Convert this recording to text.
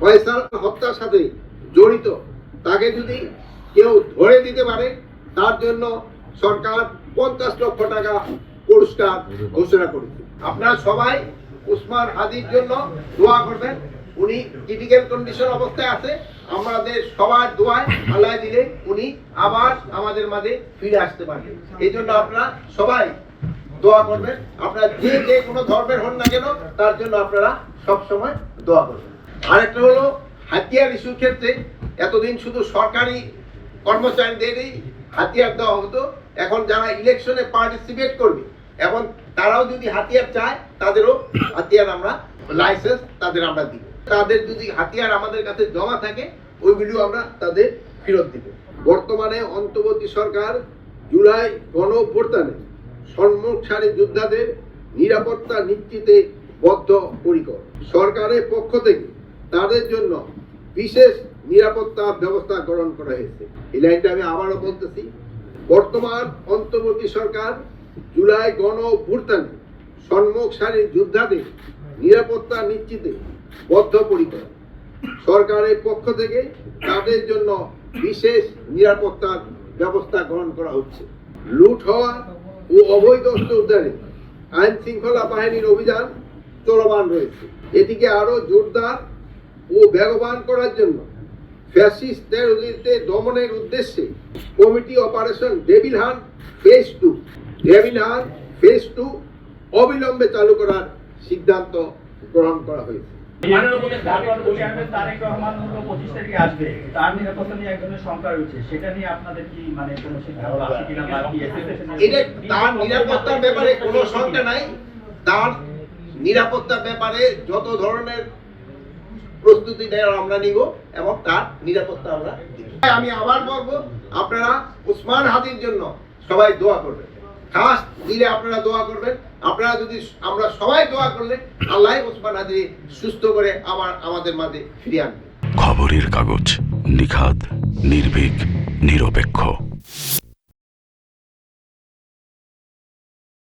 ফয়সাল হত্যার সাথে জড়িত। তাকে যদি কেউ ধরে দিতে পারে, তার জন্য সরকার পঞ্চাশ লক্ষ টাকা পুরস্কার ঘোষণা করেছে। আপনারা সবাই উসমান হাদির জন্য দোয়া করবেন। উনি ক্রিটিক্যাল কন্ডিশন অবস্থায় আছে। আমাদের সবার দোয়ায় আল্লাহ দিলে উনি আবার আমাদের মাঝে ফিরে আসতে পারবেন এই জন্য আপনারা সবাই দোয়া করবেন। আপনারা যে যে কোনো ধর্মের হন না কেন, তার জন্য আপনারা সব সময় দোয়া করবেন। আরেকটা হলো, হাতিয়ার ইস্যুর ক্ষেত্রে এতদিন শুধু সরকারি কর্মচারীদেরই হাতিয়ার দেওয়া হতো। এখন যারা ইলেকশনে পার্টিসিপেট করবে এখন তারাও যদি হাতিয়ার চায়, তাদেরও হাতিয়ার আমরা লাইসেন্স তাদের আমরা দিব। তাদের যদি হাতিয়ার আমাদের কাছে জমা থাকে ওইগুলিও আমরা তাদের ফেরত দিব। বর্তমানে অন্তর্বর্তী সরকার জুলাই গণ অভ্যুত্থানে সম্মুখ সারি যোদ্ধাদের নিরাপত্তা নিশ্চিতে বদ্ধ পরিকর সরকারের পক্ষ থেকে তাদের জন্য বিশেষ নিরাপত্তা ব্যবস্থা গ্রহণ করা হয়েছে। এই লাইনটা আমি আবারও বলতেছি, বর্তমান অন্তর্বর্তী সরকার জুলাই গণ অভ্যুত্থানে সম্মুখ সারির যোদ্ধাদের নিরাপত্তা নিশ্চিতে বদ্ধপরিকর। সরকারের পক্ষ থেকে তাদের জন্য বিশেষ নিরাপত্তার ব্যবস্থা গ্রহণ করা হচ্ছে। লুট হওয়া ও অবৈধ অস্ত্র উদ্ধারে আইন শৃঙ্খলা বাহিনীর অভিযান চলমান রয়েছে। এটিকে আরও জোরদার ও বেগবান করার জন্য ফ্যাসিস্ট টেরোরিস্টে দমনের উদ্দেশ্যে committee operation devil hunt phase two. Devil hunt phase two অবিলম্বে চালু করার সিদ্ধান্ত গ্রহণ করা হয়েছে। মানে তার নিরাপত্তার ব্যাপারে কোনো শঙ্কা নাই। তার নিরাপত্তার ব্যাপারে যত ধরনের প্রস্তুতি নেওয়ার আমরা নিব এবং তার নিরাপত্তা আমরা দিব। আমি আবার বলব আপনারা উসমান হাদির জন্য সবাই দোয়া করবেন। খাস দিলে আপনারা দোয়া করবেন আপনারা যদি আমরা সবাই দোয়া করলে আল্লাহ উসমান হাদি সুস্থ করে আবার আমাদের মাঝে ফিরিয়ে আনবে। খবরের কাগজ নিখাদ নির্ভীক নিরপেক্ষ।